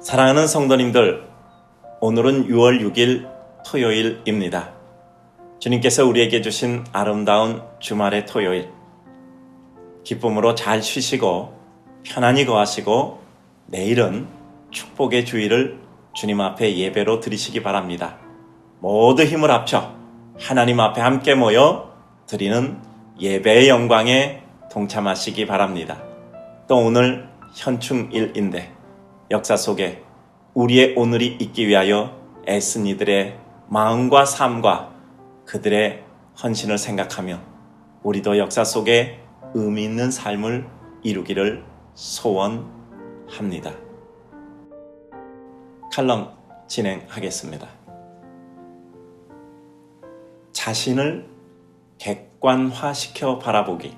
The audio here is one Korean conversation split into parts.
사랑하는 성도님들, 오늘은 6월 6일 토요일입니다. 주님께서 우리에게 주신 아름다운 주말의 토요일, 기쁨으로 잘 쉬시고 편안히 거하시고 내일은 축복의 주일을 주님 앞에 예배로 드리시기 바랍니다. 모두 힘을 합쳐 하나님 앞에 함께 모여 드리는 예배의 영광에 동참하시기 바랍니다. 또 오늘 현충일인데 역사 속에 우리의 오늘이 있기 위하여 애쓴 이들의 마음과 삶과 그들의 헌신을 생각하며 우리도 역사 속에 의미 있는 삶을 이루기를 소원합니다. 칼럼 진행하겠습니다. 자신을 객관화시켜 바라보기.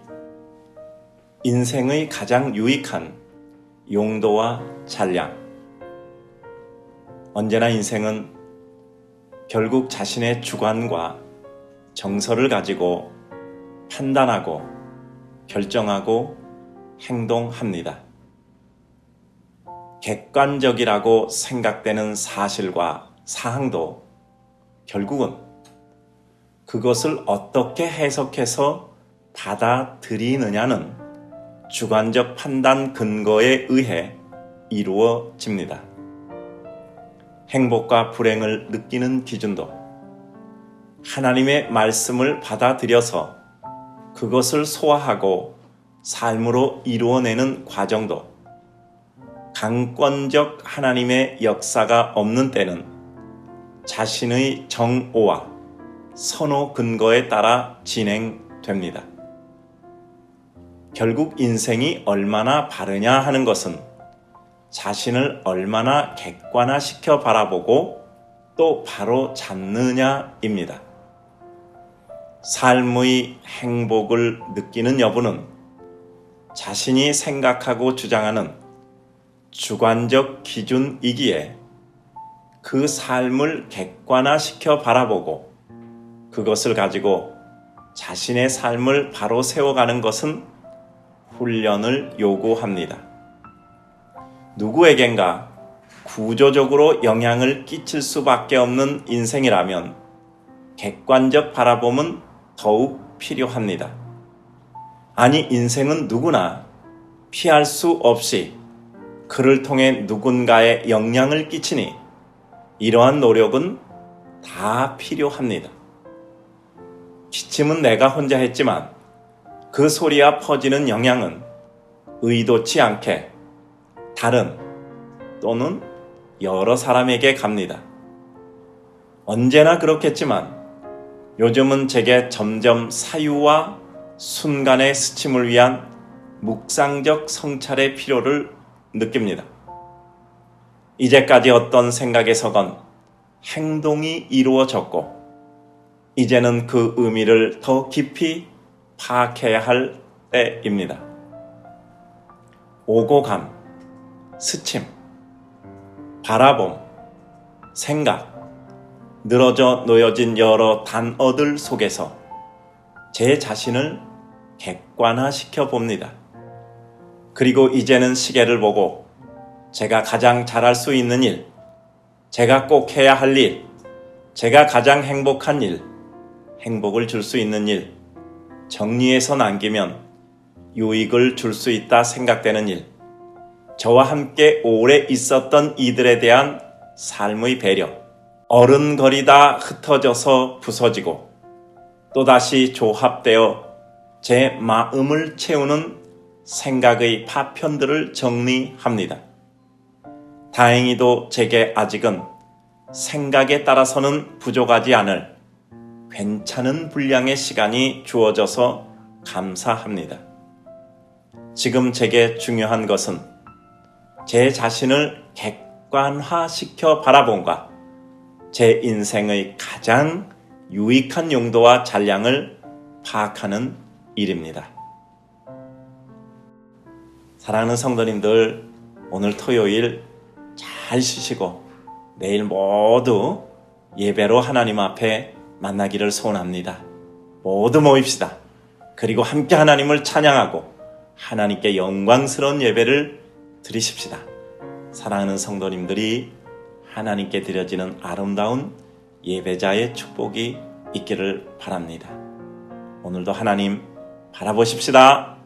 인생의 가장 유익한 용도와 잔량. 언제나 인생은 결국 자신의 주관과 정서를 가지고 판단하고 결정하고 행동합니다. 객관적이라고 생각되는 사실과 사항도 결국은 그것을 어떻게 해석해서 받아들이느냐는 주관적 판단 근거에 의해 이루어집니다. 행복과 불행을 느끼는 기준도 하나님의 말씀을 받아들여서 그것을 소화하고 삶으로 이루어내는 과정도 강권적 하나님의 역사가 없는 때는 자신의 정오와 선호 근거에 따라 진행됩니다. 결국 인생이 얼마나 바르냐 하는 것은 자신을 얼마나 객관화시켜 바라보고 또 바로 잡느냐입니다. 삶의 행복을 느끼는 여부는 자신이 생각하고 주장하는 주관적 기준이기에 그 삶을 객관화시켜 바라보고 그것을 가지고 자신의 삶을 바로 세워가는 것은 훈련을 요구합니다. 누구에겐가 구조적으로 영향을 끼칠 수밖에 없는 인생이라면 객관적 바라봄은 더욱 필요합니다. 아니, 인생은 누구나 피할 수 없이 그를 통해 누군가의 영향을 끼치니 이러한 노력은 다 필요합니다. 기침은 내가 혼자 했지만 그 소리와 퍼지는 영향은 의도치 않게 다른 또는 여러 사람에게 갑니다. 언제나 그렇겠지만 요즘은 제게 점점 사유와 순간의 스침을 위한 묵상적 성찰의 필요를 느낍니다. 이제까지 어떤 생각에서건 행동이 이루어졌고, 이제는 그 의미를 더 깊이 파악해야 할 때입니다. 오고감, 스침, 바라봄, 생각, 늘어져 놓여진 여러 단어들 속에서 제 자신을 객관화시켜 봅니다. 그리고 이제는 시계를 보고 제가 가장 잘할 수 있는 일, 제가 꼭 해야 할 일, 제가 가장 행복한 일, 행복을 줄 수 있는 일, 정리해서 남기면 유익을 줄 수 있다 생각되는 일, 저와 함께 오래 있었던 이들에 대한 삶의 배려, 어른거리다 흩어져서 부서지고 또다시 조합되어 제 마음을 채우는 생각의 파편들을 정리합니다. 다행히도 제게 아직은 생각에 따라서는 부족하지 않을 괜찮은 분량의 시간이 주어져서 감사합니다. 지금 제게 중요한 것은 제 자신을 객관화시켜 바라본과 제 인생의 가장 유익한 용도와 잔량을 파악하는 일입니다. 사랑하는 성도님들, 오늘 토요일 잘 쉬시고 내일 모두 예배로 하나님 앞에 만나기를 소원합니다. 모두 모입시다. 그리고 함께 하나님을 찬양하고 하나님께 영광스러운 예배를 드리십시다. 사랑하는 성도님들이 하나님께 드려지는 아름다운 예배자의 축복이 있기를 바랍니다. 오늘도 하나님 바라보십시다.